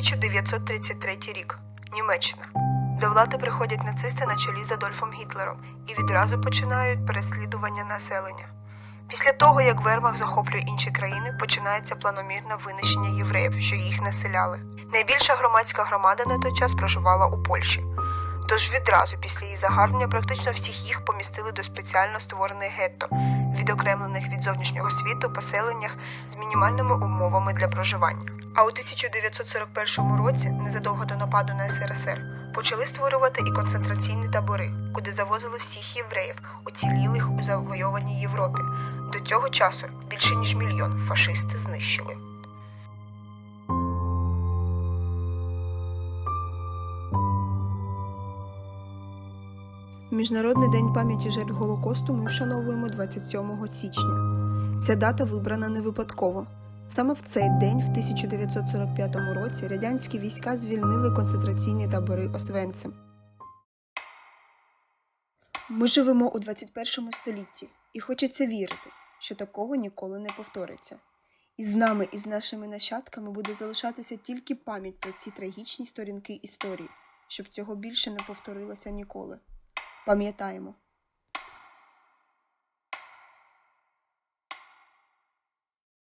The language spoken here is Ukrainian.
1933 рік. Німеччина. До влади приходять нацисти на чолі з Адольфом Гітлером і відразу починають переслідування населення. Після того, як Вермах захоплює інші країни, починається планомірне винищення євреїв, що їх населяли. Найбільша громадська громада на той час проживала у Польщі. Тож відразу після її загарбнення практично всіх їх помістили до спеціально створених гетто, відокремлених від зовнішнього світу поселеннях з мінімальними умовами для проживання. А у 1941 році, незадовго до нападу на СРСР, почали створювати і концентраційні табори, куди завозили всіх євреїв, уцілілих у завойованій Європі. До цього часу більше ніж мільйон фашисти знищили. Міжнародний день пам'яті жертв Голокосту ми вшановуємо 27 січня. Ця дата вибрана не випадково. Саме в цей день, в 1945 році, радянські війська звільнили концентраційні табори Освенцим. Ми живемо у 21 столітті, і хочеться вірити, що такого ніколи не повториться. І з нами, і з нашими нащадками буде залишатися тільки пам'ять про ці трагічні сторінки історії, щоб цього більше не повторилося ніколи. Пам'ятаємо,